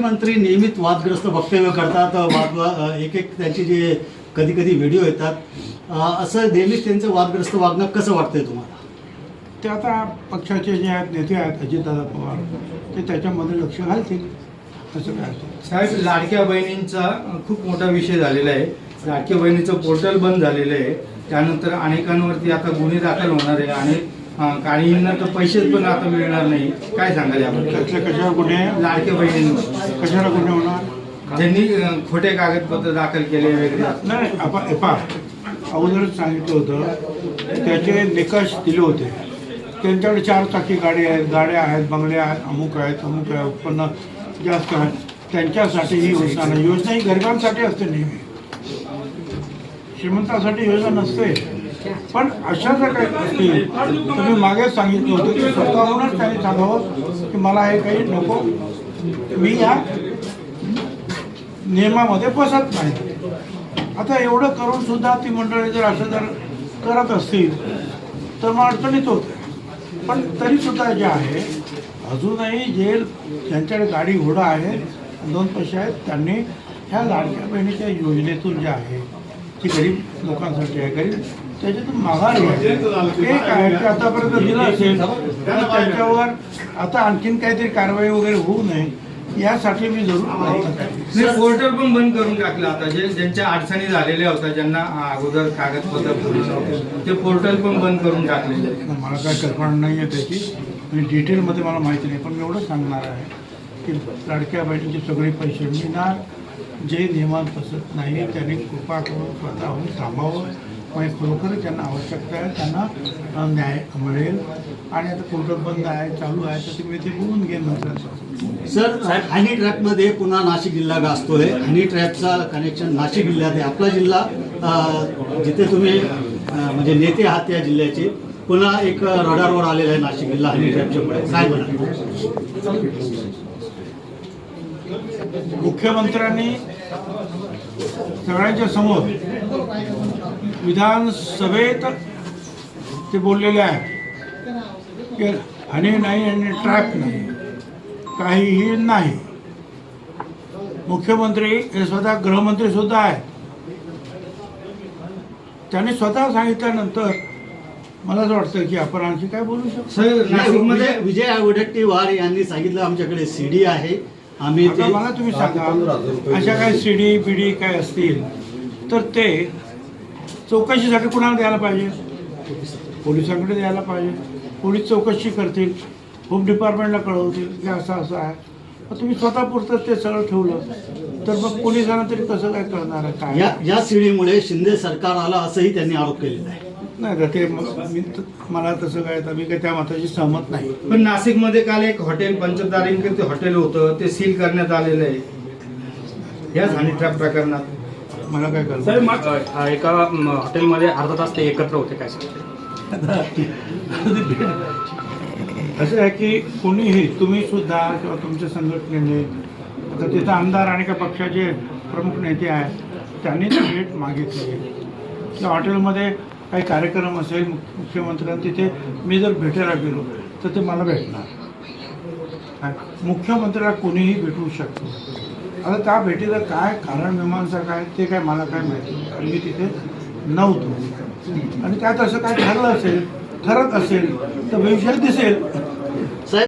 मंत्री नेहमीच वादग्रस्त वक्तव्य करतात वाद एक एक त्यांचे जे कधी कधी व्हिडिओ येतात. असं नेहमीच त्यांचं वादग्रस्त वागणं कसं वाटतंय तुम्हाला? ते आता पक्षाचे जे आहेत नेते आहेत अजितदादा पवार ते त्याच्यामध्ये लक्ष घालतील. तसं काय असेल. साहेब लाडक्या बहिणींचा खूप मोठा विषय झालेला आहे. लाडक्या बहिणीचं पोर्टल बंद झालेलं आहे. त्यानंतर अनेकांवरती आता गुन्हे दाखल होणार आहे आणि अं, काहींना तर पैसेच पण आता मिळणार नाही. काय सांगाल याबद्दल? कशावर गुन्हे? लाडक्या बहिणींवर. कशाला गुन्हे होणार? ज्यांनी अं, खोटे कागदपत्र दाखल केले वगैरे. नाही आपण एपा अगोदरच सांगितलं होतं त्याचे निकष दिले होते. त्यांच्याकडे चार चाकी गाडी आहेत गाड्या आहेत बंगले आहेत अमुक आहेत अमुक आहे उत्पन्न जास्त आहे त्यांच्यासाठी ही योजना नाही. योजना ही गरिबांसाठी असते नेहमी. श्रीमंतासाठी योजना नसते. पण अशा जर काही गोष्टी तुम्ही मागे सांगितलं होतं की स्वतःहूनच त्यांनी सांगावं की मला हे काही नको. मी या नियमामध्ये बसत नाही. आता एवढं करून सुद्धा ती मंडळी जर असं जर करत असतील तर मग अडचणीत होते. पण तरी सुद्धा जे आहे अजूनही जे ज्यांच्याकडे गाडी घोडा आहे दोन पैसे आहेत त्यांनी ह्या लाडक्या बहिणीच्या योजनेतून जे आहे ती गरीब लोकांसाठी आहे. गरीब त्याच्यातून माघार एक आहे की आतापर्यंत दिलं असेल. तर त्यांच्यावर आता आणखीन काहीतरी कारवाई वगैरे होऊ नये यासाठी मी जरूर पोर्टल पण बंद करून टाकलं आता. जे ज्यांच्या अडचणी झालेल्या होत्या ज्यांना अगोदर कागदपत्र भरून ते पोर्टल पण बंद करून टाकलेले मला काय कल्पना नाही आहे त्याची. आणि डिटेलमध्ये मला माहिती नाही पण मी एवढं सांगणार आहे की लाडक्या बहिणीचे सगळे पैसे मिळणार. जे नियमात बसत नाही त्यांनी कृपा करून स्वतःहून थांबावं. म्हणजे खरोखर ज्यांना आवश्यकता आहे त्यांना न्याय मिळेल. आणि आता कोर्ट बंद आहे चालू आहे तर तुम्ही ते बोलून घे नंतर. सर हनी ट्रॅपमध्ये पुन्हा नाशिक जिल्हा गाजतोय. हनी ट्रॅपचा कनेक्शन नाशिक जिल्ह्यात आहे. आपला जिल्हा जिथे तुम्ही म्हणजे नेते आहात त्या जिल्ह्याचे पुन्हा एक रडारवर आलेला आहे नाशिक जिल्हा हनी ट्रॅपच्या पुढे काय म्हणा मुख्यमंत्र्यांनी सगळ्यांच्या समोर विधानसभेत ते बोललेले आहे की हनी नाही आणि ट्रॅप नाही. काहीही नाही. मुख्यमंत्री हे स्वतः गृहमंत्री सुद्धा आहे त्यांनी स्वतः सांगितल्यानंतर मला असं वाटतं की आपण आणखी काय बोलू शकतो? सर नाशिकमध्ये विजय वडेट्टीवार यांनी सांगितलं. आमच्याकडे सीडी आहे. आम्ही मला तुम्ही सांगा अशा काही सीडी बिडी काय असतील? तर ते चौकशीसाठी कुणाला द्यायला पाहिजे? पोलिसांकडे द्यायला पाहिजे. पोलीस चौकशी करतील. होम डिपार्टमेंटला कळवतील की असं असं आहे. मग तुम्ही स्वतः पुरतं ते सगळं ठेवलं. तर मग पोलिसांना तरी कसं काय करणार आहे? काय? या या सीडीमुळे शिंदे सरकार आलं असंही त्यांनी आरोप केलेला आहे. नाही तर ते म- मला तसं काय तर मी काही त्या मताशी सहमत नाही. पण नाशिकमध्ये काल एक हॉटेल पंचतारींकडे ते हॉटेल होतं ते सील करण्यात आलेलं आहे. या हानी ट्रॅप प्रकरणात. मला काय साहेब मग अ, एका म, हॉटेलमध्ये अर्धा तास ते एकत्र होते काय सांगते असं आहे की कोणीही तुम्ही सुद्धा किंवा तुमच्या संघटनेने आता तिथं आमदार आणि का पक्षाचे प्रमुख नेते आहेत त्यांनी ती भेट मागितली. त्या हॉटेलमध्ये काही कार्यक्रम असेल मुख्य- मुख्यमंत्र्यांना तिथे मी जर भेटायला गेलो तर ते मला भेटणार? मुख्यमंत्र्याला कोणीही भेटू शकतो आता त्या भेटीचं काय कारण मीमांसा काय ते काय मला काय माहिती नाही. कारण मी तिथे नव्हतो. आणि त्यात असं काय ठरलं असेल ठरत असेल तर भविष्यात दिसेल.